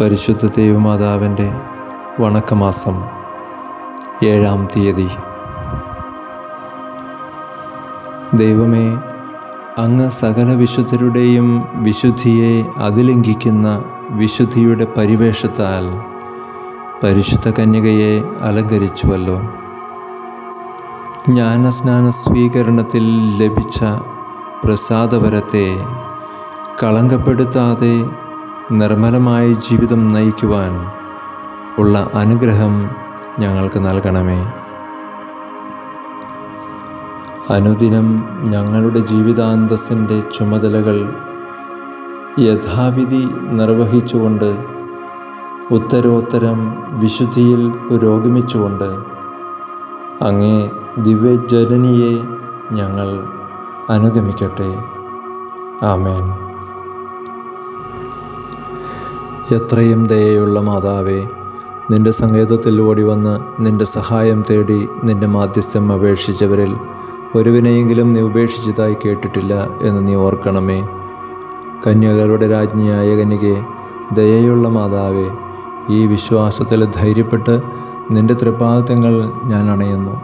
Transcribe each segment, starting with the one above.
പരിശുദ്ധ ദേവമാതാവിന്റെ വണക്കമാസം ഏഴാം തീയതി. ദൈവമേ അങ്ങ് സകല വിശുദ്ധരുടെയും വിശുദ്ധിയെ അതിലംഘിക്കുന്ന വിശുദ്ധിയുടെ പരിവേഷത്താൽ പരിശുദ്ധ കന്യകയെ അലങ്കരിച്ചുവല്ലോ. ജ്ഞാനസ്നാന സ്വീകരണത്തിൽ ലഭിച്ച പ്രസാദവരത്തെ കളങ്കപ്പെടുത്താതെ നിർമ്മലമായ ജീവിതം നയിക്കുവാൻ ഉള്ള അനുഗ്രഹം ഞങ്ങൾക്ക് നൽകണമേ. അനുദിനം ഞങ്ങളുടെ ജീവിതാന്തസ്സിന്റെ ചുമതലകൾ യഥാവിധി നിർവഹിച്ചുകൊണ്ട് ഉത്തരോത്തരം വിശുദ്ധിയിൽ പുരോഗമിച്ചുകൊണ്ട് അങ്ങേ ദിവ്യജനനിയെ ഞങ്ങൾ അനുഗമിക്കട്ടെ. ആമേൻ. എത്രയും ദയയുള്ള മാതാവേ നിന്റെ സങ്കേതത്തിൽ ഓടി വന്ന് നിന്റെ സഹായം തേടി നിന്റെ മാധ്യസ്ഥം അപേക്ഷിച്ചവരിൽ ഒരുവിനെയെങ്കിലും നീ ഉപേക്ഷിച്ചതായി കേട്ടിട്ടില്ല എന്ന് നീ ഓർക്കണമേ. കന്യകളുടെ രാജ്ഞിയായ കന്യകെ ദയയുള്ള മാതാവേ ഈ വിശ്വാസത്തിൽ ധൈര്യപ്പെട്ട് നിന്റെ തൃപ്പാദത്തങ്ങൾ ഞാൻ അണയുന്നു.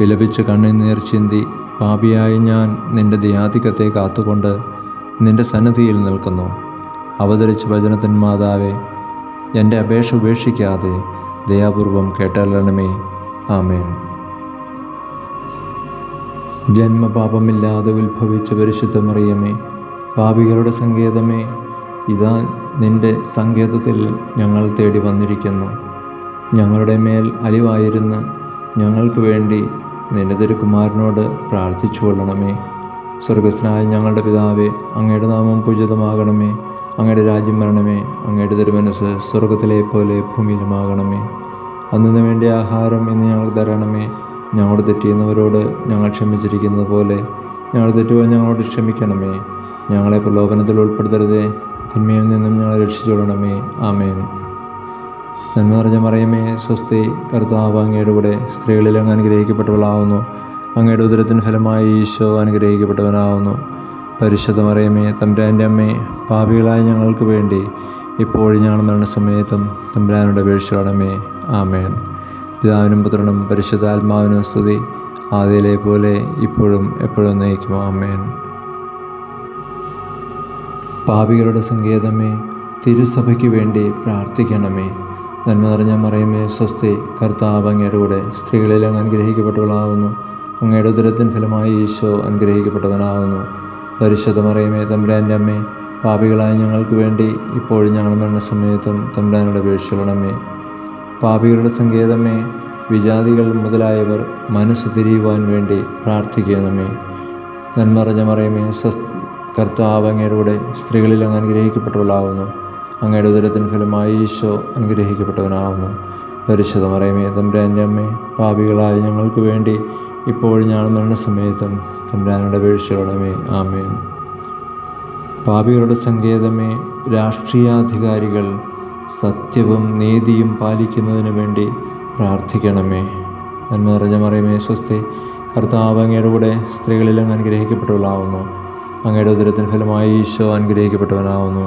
വിലപിച്ച് കണ്ണുനീർ ചിന്തി പാപിയായി ഞാൻ നിന്റെ ദയാധികത്തെ കാത്തുകൊണ്ട് നിന്റെ സന്നദ്ധിയിൽ നിൽക്കുന്നു. അവതരിച്ച വചനത്തിൻ മാതാവേ എന്റെ അപേക്ഷ ഉപേക്ഷിക്കാതെ ദയാപൂർവം കേട്ടല്ലണമേ ആമേൻ. ജന്മപാപമില്ലാതെ ഉത്ഭവിച്ച പരിശുദ്ധ മറിയമേ പാപികളുടെ സങ്കേതമേ ഇതാ നിന്റെ സങ്കേതത്തിൽ ഞങ്ങൾ തേടി വന്നിരിക്കുന്നു. ഞങ്ങളുടെ മേൽ അലിവായിരുന്ന ഞങ്ങൾക്ക് വേണ്ടി നിന്റെ കുമാരനോട് പ്രാർത്ഥിച്ചു കൊള്ളണമേ സ്വർഗസ്നായ ഞങ്ങളുടെ പിതാവേ അങ്ങയുടെ നാമം പൂജിതമാകണമേ. അങ്ങയുടെ രാജ്യം വരണമേ അങ്ങയുടെ തിരുമനസ് സ്വർഗത്തിലെ പോലെ ഭൂമിയിലുമാകണമേ. അന്നിന് വേണ്ടി ആഹാരം ഇന്ന് ഞങ്ങൾക്ക് തരണമേ. ഞങ്ങളോട് തെറ്റിയുന്നവരോട് ഞങ്ങൾ ക്ഷമിച്ചിരിക്കുന്നത് പോലെ ഞങ്ങൾ തെറ്റുവാൻ ഞങ്ങളോട് ക്ഷമിക്കണമേ. ഞങ്ങളെ പ്രലോഭനത്തിൽ ഉൾപ്പെടുത്തരുതേ. തിന്മയിൽ നിന്നും ഞങ്ങളെ രക്ഷിച്ചുകൊള്ളണമേ ആമേൻ. നന്മ നിറഞ്ഞ മറിയമേ സ്വസ്തി കർത്താവ് അങ്ങയുടെ കൂടെ സ്ത്രീകളിൽ അങ്ങ് അനുഗ്രഹിക്കപ്പെട്ടവളാവുന്നു. അങ്ങയുടെ ഉദരത്തിന് ഫലമായി ഈശോ അനുഗ്രഹിക്കപ്പെട്ടവനാവുന്നു. പരിശുദ്ധ മറിയമേ തമ്പുരാന്റെ അമ്മേ പാപികളായ ഞങ്ങൾക്ക് വേണ്ടി ഇപ്പോൾ ഞങ്ങൾ മരണസമയത്തും തമ്പ്രാനോട് അപേക്ഷിക്കണമേ ആമേൻ. പിതാവിനും പുത്രനും പരിശുദ്ധാത്മാവിനും സ്തുതി. ആദ്യയിലെ പോലെ ഇപ്പോഴും എപ്പോഴും നയിക്കും ആമേൻ. പാപികളുടെ സങ്കേതമേ തിരുസഭയ്ക്ക് വേണ്ടി പ്രാർത്ഥിക്കണമേ. നന്മ നിറഞ്ഞ മറിയമേ സ്വസ്തി കർത്താവ് അങ്ങയുടെ കൂടെ സ്ത്രീകളിൽ അങ്ങ് അനുഗ്രഹിക്കപ്പെട്ടവളാവുന്നു. അങ്ങയുടെ ഉദരത്തിൻ ഫലമായി ഈശോ അനുഗ്രഹിക്കപ്പെട്ടവനാവുന്നു. പരിശുദ്ധ മറിയമേ തമ്പുരാന്റെ അമ്മേ പാപികളായ ഞങ്ങൾക്ക് വേണ്ടി ഇപ്പോഴും ഞങ്ങൾ മരണസമയത്തും തമ്പുരാനോട് അപേക്ഷിക്കണമേ പാപികളുടെ സങ്കേതമേ വിജാതികൾ മുതലായവർ മനസ്സ് തിരിയുവാൻ വേണ്ടി പ്രാർത്ഥിക്കണമേ. നന്മറിഞ്ഞ മറിയമേ സ്വസ്തി കർത്താവ് അങ്ങയുടെ സ്ത്രീകളിൽ അങ്ങ് അനുഗ്രഹിക്കപ്പെട്ടവളാവുന്നു. അങ്ങയുടെ ഉദരത്തിന് ഫലമായി ഈശോ അനുഗ്രഹിക്കപ്പെട്ടവനാവുന്നു. പരിശുദ്ധ മറിയമേ തമ്പുരാന്റെ അമ്മേ പാപികളായ ഞങ്ങൾക്ക് വേണ്ടി ഇപ്പോഴും ഞങ്ങൾ മരണസമയത്തും തമ്പുരാനുടെ വീഴ്ചയോടമേ ആമേൻ. പാപികളുടെ സങ്കേതമേ രാഷ്ട്രീയാധികാരികൾ സത്യവും നീതിയും പാലിക്കുന്നതിന് വേണ്ടി പ്രാർത്ഥിക്കണമേ. നന്മ നിറഞ്ഞ മറിയമേ സ്വസ്തി കർത്താവ് അങ്ങയുടെ കൂടെ സ്ത്രീകളിൽ അങ്ങ് അനുഗ്രഹിക്കപ്പെട്ടവളാവുന്നു. അങ്ങയുടെ ഉദരത്തിന് ഫലമായി ഈശോ അനുഗ്രഹിക്കപ്പെട്ടവനാവുന്നു.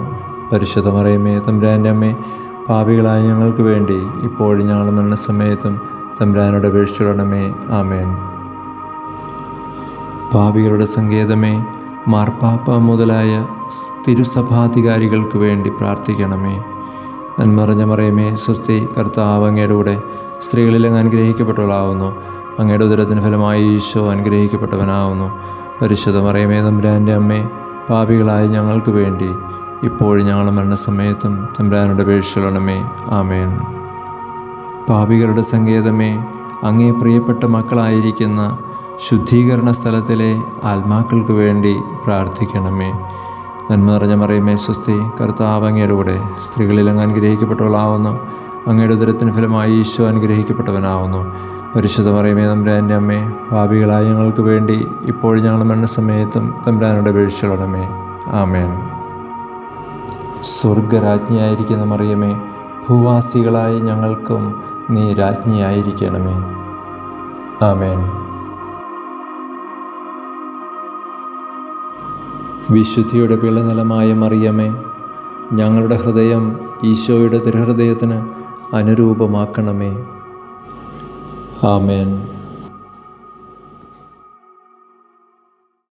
പരിശുദ്ധ മറിയമേ തമ്പുരാന്റെ അമ്മേ പാപികളായ ഞങ്ങൾക്ക് വേണ്ടി ഇപ്പോഴും ഞങ്ങൾ മരണസമയത്തും തമ്പ്രാനോട് അപേക്ഷിച്ചിടണമേ ആമേൻ. പാപികളുടെ സങ്കേതമേ മാർപ്പാപ്പ മുതലായ തിരുസഭാധികാരികൾക്ക് വേണ്ടി പ്രാർത്ഥിക്കണമേ. നന്മറിഞ്ഞ മറിയമേ സ്വസ്തി കർത്താവ് അങ്ങയുടെ കൂടെ സ്ത്രീകളിൽ അങ്ങ് അനുഗ്രഹിക്കപ്പെട്ടവളാവുന്നു. അങ്ങയുടെ ഉദരത്തിന് ഫലമായി ഈശോ അനുഗ്രഹിക്കപ്പെട്ടവനാവുന്നു. പരിശുദ്ധ മറിയമേ തമ്പുരാന്റെ അമ്മേ പാപികളായ ഞങ്ങൾക്ക് വേണ്ടി ഇപ്പോഴും ഞങ്ങൾ മരണസമയത്തും തമ്പുരാനുടെ അപേക്ഷിച്ചോളണമേ. ആമേൻ. പാപികളുടെ സങ്കേതമേ അങ്ങേ പ്രിയപ്പെട്ട മക്കളായിരിക്കുന്ന ശുദ്ധീകരണ സ്ഥലത്തിലെ ആത്മാക്കൾക്ക് വേണ്ടി പ്രാർത്ഥിക്കണമേ. നന്മ നിറഞ്ഞ മറിയമേ സ്വസ്തി കർത്താവ് അങ്ങയുടെ കൂടെ സ്ത്രീകളിൽ അങ്ങ് അനുഗ്രഹിക്കപ്പെട്ടവളാവുന്നു. അങ്ങയുടെ ഉദരത്തിന് ഫലമായി ഈശോ അനുഗ്രഹിക്കപ്പെട്ടവനാവുന്നു. പരിശുദ്ധ മറിയമേ തമ്പുരാന്റെ അമ്മേ ഭാവികളായ ഞങ്ങൾക്ക് വേണ്ടി ഇപ്പോഴും ഞങ്ങൾ മരണസമയത്തും തമ്പ്രാനോട് വീഴ്ചകളണമേ ആമേൻ. സ്വർഗരാജ്ഞിയായിരിക്കുന്ന മറിയമേ ഭൂവാസികളായ ഞങ്ങൾക്കും നീ രാജ്ഞിയായിരിക്കണമേ. ആമേൻ. വിശുദ്ധിയുടെ പിളനിലമായ മറിയമേ ഞങ്ങളുടെ ഹൃദയം ഈശോയുടെ തിരുഹൃദയത്തിന് അനുരൂപമാക്കണമേ. ആമേൻ.